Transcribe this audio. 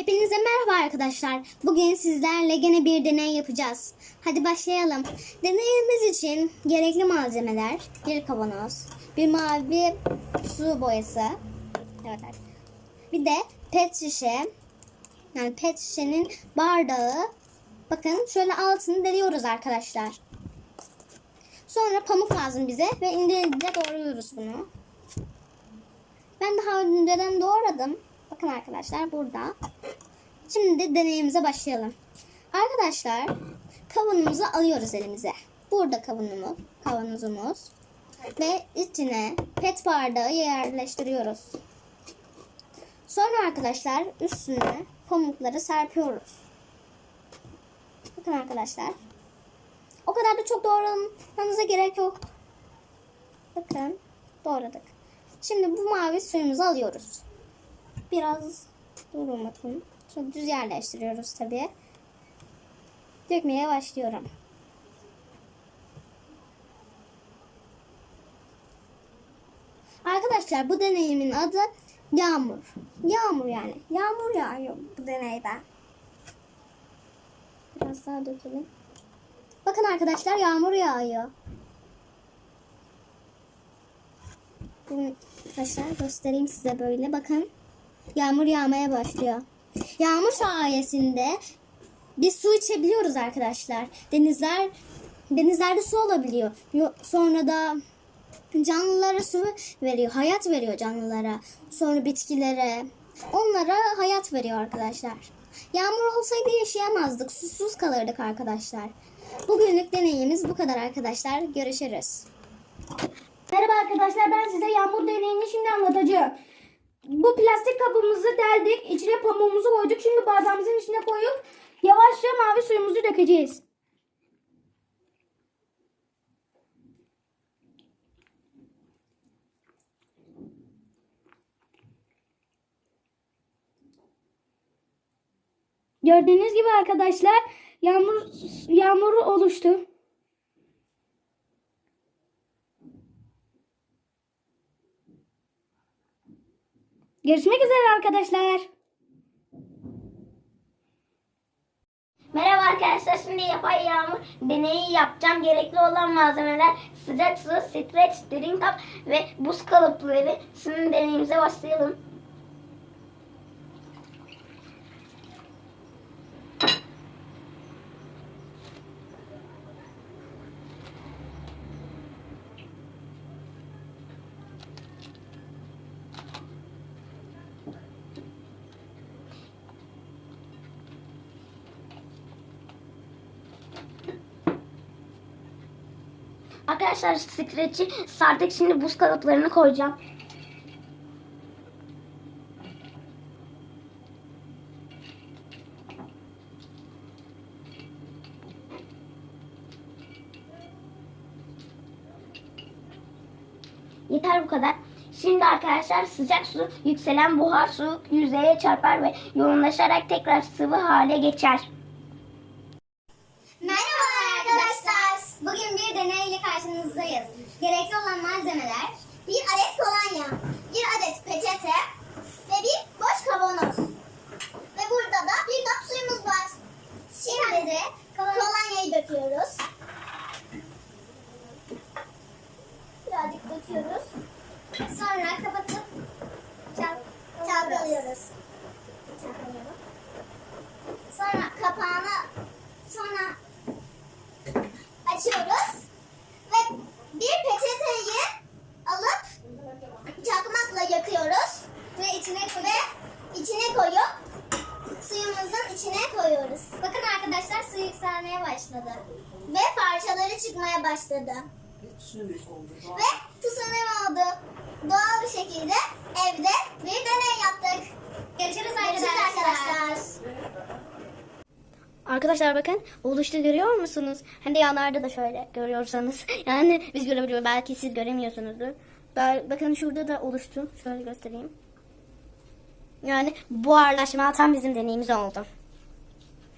Hepinize merhaba arkadaşlar. Bugün sizlerle gene bir deney yapacağız. Hadi başlayalım. Deneyimiz için gerekli malzemeler bir kavanoz, bir mavi su boyası, evet, bir de pet şişe, yani pet şişenin bardağı. Bakın şöyle altını deliyoruz arkadaşlar. Sonra pamuk lazım bize ve ince doğruyoruz bunu. Ben daha önceden doğradım. Bakın arkadaşlar burada. Şimdi deneyimize başlayalım. Arkadaşlar kavanozumuzu alıyoruz elimize. Burada kavanozumuz, kavanozumuz ve içine pet bardağı yerleştiriyoruz. Sonra arkadaşlar üstüne pamukları serpiyoruz. Bakın arkadaşlar. O kadar da çok doğramanıza gerek yok. Bakın doğradık. Şimdi bu mavi suyumuzu alıyoruz. Biraz durun bakın. Çok düz yerleştiriyoruz tabii. Dökmeye başlıyorum. Arkadaşlar bu deneyimin adı yağmur. Yağmur yani. Yağmur yağıyor bu deneyden. Biraz daha dökelim. Bakın arkadaşlar yağmur yağıyor. Bunu arkadaşlar göstereyim size böyle. Bakın yağmur yağmaya başlıyor. Yağmur sayesinde biz su içebiliyoruz arkadaşlar. Denizler denizlerde su olabiliyor. Yo- Sonra da canlılara su veriyor. Hayat veriyor canlılara. Sonra bitkilere. Onlara hayat veriyor arkadaşlar. Yağmur olsaydı yaşayamazdık. Susuz kalırdık arkadaşlar. Bugünlük deneyimiz bu kadar arkadaşlar. Görüşürüz. Merhaba arkadaşlar ben size yağmur deneyini şimdi anlatacağım. Bu plastik kabımızı deldik. içine pamuğumuzu koyduk. Şimdi bardağımızın içine koyup yavaşça mavi suyumuzu dökeceğiz. Gördüğünüz gibi arkadaşlar yağmur yağmur oluştu. Görüşmek üzere arkadaşlar. Merhaba arkadaşlar şimdi yapay yağmur deneyi yapacağım. Gerekli olan malzemeler sıcak su, streç, drink cup ve buz kalıpları. Şimdi deneyimize başlayalım. Arkadaşlar streçi sardık şimdi buz kalıplarını koyacağım. Yeter bu kadar. Şimdi arkadaşlar sıcak su yükselen buhar su yüzeye çarpar ve yoğunlaşarak tekrar sıvı hale geçer. Merhaba arkadaşlar. Bugün bir deneyle karşınızdayız. Gerekli olan malzemeler bir adet kolonya, bir adet peçete ve bir boş kavanoz. Ve burada da bir kap suyumuz var. Şimdi de kolonyayı döküyoruz. Birazcık döküyoruz. sonra kapatıp Çalkalıyoruz. Çalkalayalım. Sonra kapağını sonra açıyoruz ve bir peçeteyi alıp çakmakla yakıyoruz ve içine koy- ve içine koyup suyumuzun içine koyuyoruz. Bakın arkadaşlar su yükselmeye başladı. Ve parçaları çıkmaya başladı. Ve tsunami oldu. Doğal bir şekilde evde bir deney yaptık. Görüşürüz Görüşürüz arkadaşlar. arkadaşlar. Arkadaşlar bakın oluştu görüyor musunuz? Hem de yanlarda da şöyle görüyorsanız. Yani biz görebiliyoruz. Belki siz göremiyorsunuzdur. Ba- Bakın şurada da oluştu. Şöyle göstereyim. Yani buharlaşma tam bizim deneyimiz oldu.